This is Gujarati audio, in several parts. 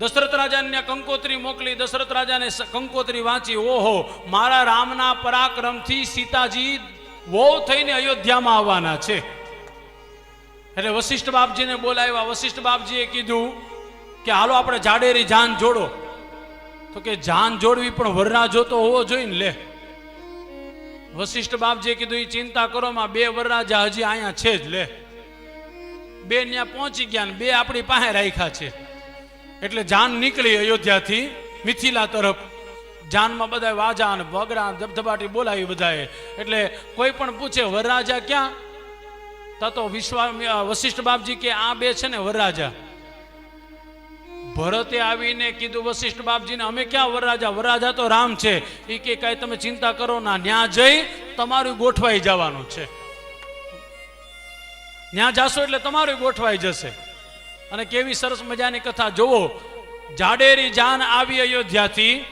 દશરથ રાજાને કંકોત્રી મોકલી, દશરથ રાજાને કંકોત્રી વાંચી, ઓહો, મારા રામના પરાક્રમથી સીતાજી વહુ થઈને અયોધ્યામાં આવવાના છે. એટલે વશિષ્ઠ બાપજીને બોલાવ્યા. વશિષ્ઠ બાપજીએ કીધું કે હાલો આપણે જાડેરી જાન જોડો. તો કે જાન જોડવી પણ વરના જોતો હોવો જોઈએ ને લે. વશિષ્ઠ બાપજીએ કીધું એ ચિંતા કરો માં, બે વરરાજા હજી અહીંયા છે જ લે. બે ત્યાં પહોંચી ગયા ને બે આપણી પાસે રાખ્યા છે. એટલે જાન નીકળી અયોધ્યાથી મિથિલા તરફ. જાનમાં બધા વાજા અને વગડા ધબધબાટી બોલાવી બધાએ. એટલે કોઈ પણ પૂછે, વરરાજા ક્યાં? તો વિશ્વા વશિષ્ઠ બાપજી કે, આ બે છે ને વરરાજા. ભરતે આવીને કીધું, વશિષ્ઠ બાપજીને, અમે ક્યાં વરરાજા? વરરાજા તો રામ છે. એ કે, કાંઈ તમે ચિંતા કરો ના, ન્યા જઈ તમારું ગોઠવાઈ જવાનું છે. ન્યા જાશો એટલે તમારું ગોઠવાઈ જશે. અને કેવી સરસ મજાની કથા. જોવો જાડેરી જાન આવી અયોધ્યાથી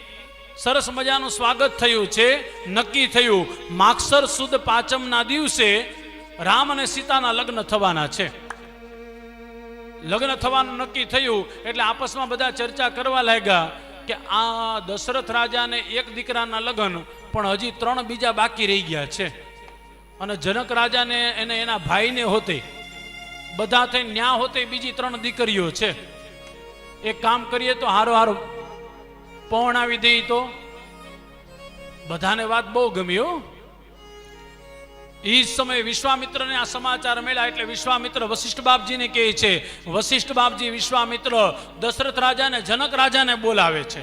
સરસ મજાનું સ્વાગત થયું છે, નક્કી થયું, માક્ષર સુદ પાંચમના દિવસે રામ અને સીતાના લગ્ન થવાના છે. લગ્ન થવાનું નક્કી થયું, એટલે આપસમાં બધા ચર્ચા કરવા લાગ્યા કે આ દશરથ રાજાને એક દીકરાના લગ્ન, પણ હજી ત્રણ બીજા બાકી રહી ગયા છે. અને જનક રાજાને એને એના ભાઈને હોતે બધા થઈ ન્યા હોતે બીજી ત્રણ દીકરીઓ છે. એક કામ કરીએ તો હારો હારો પહોણાવી દઈ તો. બધાને વાત બહુ ગમી હો. એ સમયે વિશ્વામિત્રને આ સમાચાર મળ્યા એટલે વિશ્વામિત્ર વશિષ્ઠ બાપજીને કહે છે, વશિષ્ઠ બાપજી, વિશ્વામિત્ર, દશરથ રાજાને, જનક રાજાને બોલાવે છે.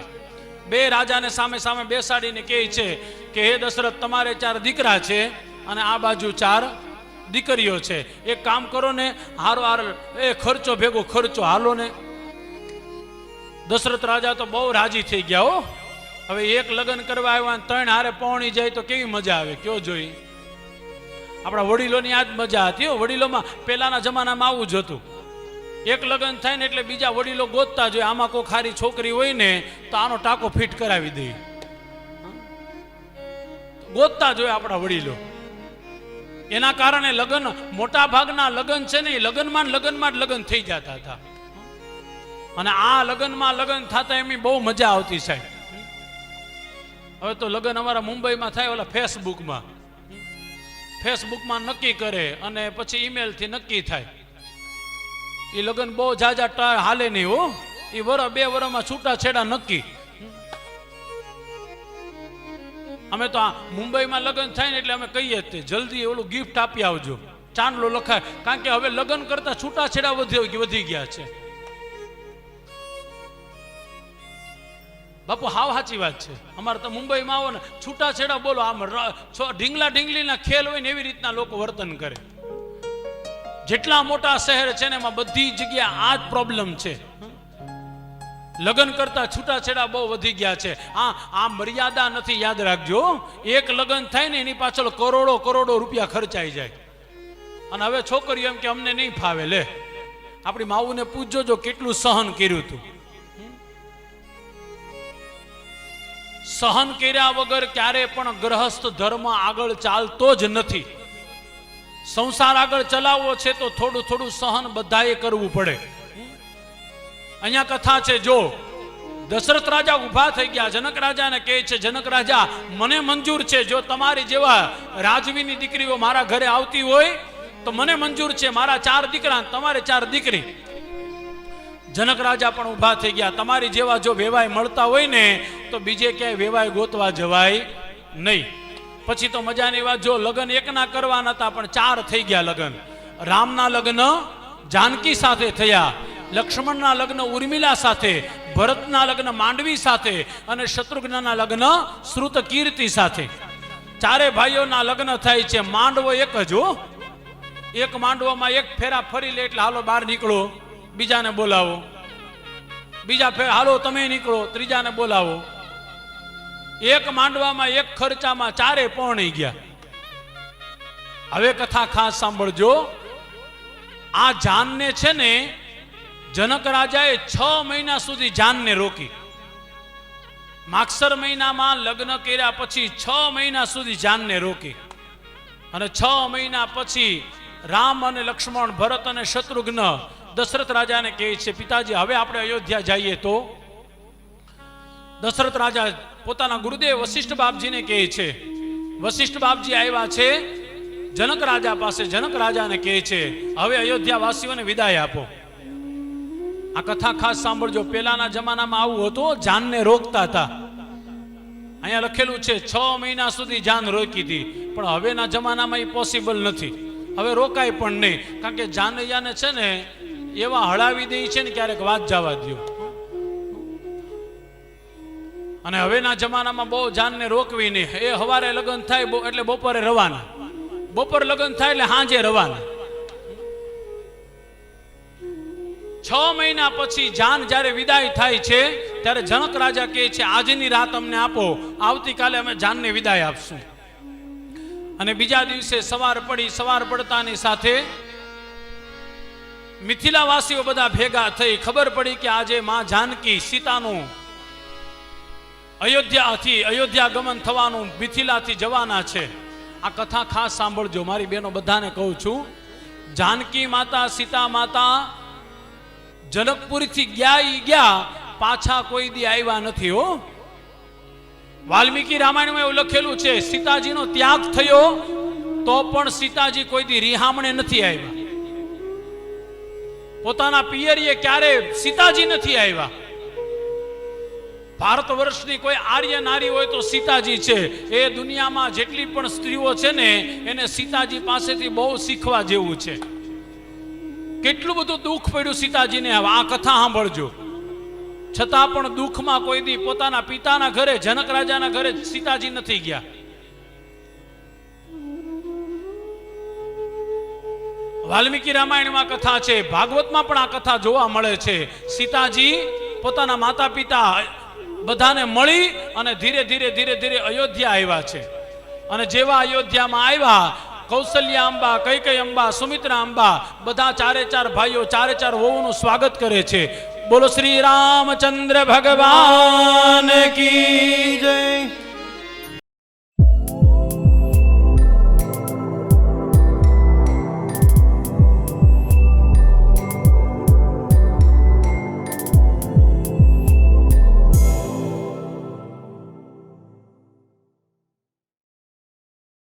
બે રાજાને સામે સામે બેસાડીને કહે છે કે, હે દશરથ, તમારે ચાર દીકરા છે અને આ બાજુ ચાર દીકરીઓ છે. એક કામ કરો ને, હારો હાર, એ ખર્ચો ભેગો ખર્ચો હાલો ને. દશરથ રાજા તો બહુ રાજી થઈ ગયા હો. હવે એક લગ્ન કરવા આવ્યા ત્રણ હારે પહોણી જાય તો કેવી મજા આવે, કયો જોઈ? આપણા વડીલોની આ જ મજા હતી વડીલોમાં પહેલાના જમાનામાં આવું જ હતું. એક લગ્ન થાય ને એટલે બીજા વડીલો ગોતતા જોઈએ આમાં કોઈ ખારી છોકરી હોય ને, તો આનો ટાંકો ફિટ કરાવી દે. ગોતતા જોઈએ આપણા વડીલો. એના કારણે લગ્ન મોટા ભાગના લગ્ન છે ને એ લગ્નમાં લગ્નમાં જ લગ્ન થઈ જતા હતા. અને આ લગ્નમાં લગ્ન થતા એમની બહુ મજા આવતી સાહેબ. હવે તો લગ્ન અમારા મુંબઈમાં થાય ઓલા ફેસબુકમાં. ફેસબુકમાં નક્કી કરે અને પછી ઈમેલથી નક્કી થાય. એ લગ્ન બહુ જાજા હાલે નહીં હો. એ વર, બે વરમાં છૂટા છેડા નક્કી. અમે તો મુંબઈમાં લગ્ન થાય ને એટલે અમે કહીએ તે, જલ્દી ઓલું ગિફ્ટ આપી આવજો. ચાંદલો લખાય. કારણ કે હવે લગ્ન કરતા છૂટાછેડા વધી વધી ગયા છે. બાપુ, હાવ સાચી વાત છે. અમારે તો મુંબઈમાં આવો ને છૂટા છેડા બોલો, આમ ઢીંગલા ઢીંગલીના ખેલ હોય ને એવી રીતના લોકો વર્તન કરે. જેટલા મોટા શહેર છે ને એમાં બધી જગ્યા આ જ પ્રોબ્લેમ છે. લગ્ન કરતા છૂટાછેડા બહુ વધી ગયા છે. આ આ મર્યાદા નથી યાદ રાખજો. એક લગ્ન થાય ને એની પાછળ કરોડો કરોડો રૂપિયા ખર્ચાઈ જાય. અને હવે છોકરીઓ એમ કે અમને નહીં ફાવે, લે. આપણી માવુને પૂછજો જો કેટલું સહન કર્યું હતું સહન કર્યા વગર ક્યારે પણ ગ્રહસ્થ ધર્મ આગળ ચાલતો જ નથી. સંસાર આગળ ચલાવવો છે તો થોડું થોડું સહન બધાએ કરવું પડે. અહીંયા કથા છે, જો. દશરથ રાજા ઊભા થઈ ગયા. જનક રાજાને કહે છે, જનક રાજા, મને મંજૂર છે, જો તમારી જેવા રાજવીની દીકરીઓ મારા ઘરે આવતી હોય, તો મને મંજૂર છે. મારા ચાર દીકરા તમારે ચાર દીકરી. જનક રાજા પણ ઊભા થઈ ગયા. તમારી જેવા જો વેવાય મળતા હોય ને, તો બીજે ક્યાંય વેવાય ગોતવા જવાય નહીં. પછી તો મજાની વાત, જો લગ્ન એકના કરવાના હતા, પણ ચાર થઈ ગયા લગ્ન. રામના લગ્ન જાનકી સાથે થયા. લક્ષ્મણના લગ્ન ઉર્મિલા સાથે, ભરતના લગ્ન માંડવી સાથે અને શત્રુઘ્નના લગ્ન શ્રુત કીર્તિ સાથે. ચારે ભાઈઓના લગ્ન થાય છે. માંડવો એક જ હો. એક માંડવામાં એક ફેરા ફરી લે એટલે હાલો બહાર નીકળો. બીજાને બોલાવો. બીજા ફેર, હાલો તમે નીકળો. ત્રીજાને બોલાવો. એક માંડવામાં એક ખર્ચામાં ચારે પહોંચી ગયા. હવે કથા ખાસ સાંભળજો. આ જાનને છે ને જનક રાજાએ છ મહિના સુધી જાનને રોકી. માગસર મહિનામાં લગ્ન કર્યા પછી છ મહિના સુધી જાનને રોકી. અને છ મહિના પછી રામ અને લક્ષ્મણ ભરત અને શત્રુઘ્ન દશરથ રાજાને કહે છે, પિતાજી, હવે આપણે અયોધ્યા જઈએ તો? દશરથ રાજા પોતાના ગુરુદેવ વશિષ્ઠ બાપજીને કહે છે, વશિષ્ઠ બાપજી આવ્યા છે, જનક રાજા પાસે જનક રાજાને કહે છે, હવે અયોધ્યા વાસીઓને વિદાય આપો. આ કથા ખાસ સાંભળજો. પેલાના જમાનામાં આવું હતું, જાનને રોકતા હતા. અહીંયા લખેલું છે, છ મહિના સુધી જાન રોકી હતી. પણ હવેના જમાનામાં એ પોસિબલ નથી. હવે રોકાય પણ નહીં. કારણ કે જાનૈયાને છે ને, એવા હળાવી દે છે ને, ક્યારેક વાત જવા દો અને હવેના જમાનામાં બહુ જાનને રોકવી નહીં. એ હવારે લગ્ન થાય એટલે બપોરે રવાના. બપોર લગ્ન થાય એટલે સાંજે રવાના. છ મહિના પછી જાન જ્યારે વિદાય થાય છે, ત્યારે જનક રાજા કહે છે, આજની રાત અમને આપો. આવતીકાલે અમે જાનને વિદાય આપશું. અને બીજા દિવસે સવાર પડી, સવાર પડતાની સાથે મિથિલાવાસીઓ બધા ભેગા થઈ. ખબર પડી કે આજે માં જાનકી સીતાનું અયોધ્યાથી અયોધ્યા ગમન થવાનું મિથિલાથી જવાના છે. આ કથા ખાસ સાંભળજો. મારી બહેનો બધાને કહું છું, જાનકી માતા, સીતા માતા જનકપુરીથી ગયા ઈ ગયા, પાછા કોઈ દી આવ્યા નથી હો. વાલ્મીકી રામાયણમાં એવું લખેલું છે, સીતાજીનો ત્યાગ થયો, તો પણ સીતાજી કોઈ દી રિહામણે નથી આવ્યા. પોતાના પિયરીએ ક્યારે સીતાજી નથી આવ્યા? ભારત વર્ષની કોઈ આર્ય નારી હોય તો સીતાજી છે. એ દુનિયામાં જેટલી પણ સ્ત્રીઓ છે ને, એને સીતાજી પાસેથી બહુ શીખવા જેવું છે. કેટલું બધું દુઃખ પડ્યું સીતાજીને? આ કથા સાંભળજો. છતાં પણ દુઃખમાં કોઈ દી પોતાના પિતાના ઘરે, જનક રાજાના ઘરે સીતાજી નથી ગયા. વાલ્મીકી રામાયણમાં કથા છે. ભાગવતમાં પણ આ કથા જોવા મળે છે. સીતાજી પોતાના માતા પિતા બધાને મળી અને ધીરે ધીરે ધીરે ધીરે અયોધ્યા આવ્યા છે. અને જેવા અયોધ્યામાં આવ્યા કૌશલ્યા અંબા કઈ કઈ અંબા, સુમિત્રા અંબા, બધા ચારે ચાર ભાઈઓ, ચારે ચાર વહુનું સ્વાગત કરે છે. બોલો શ્રી રામચંદ્ર ભગવાન કી જય.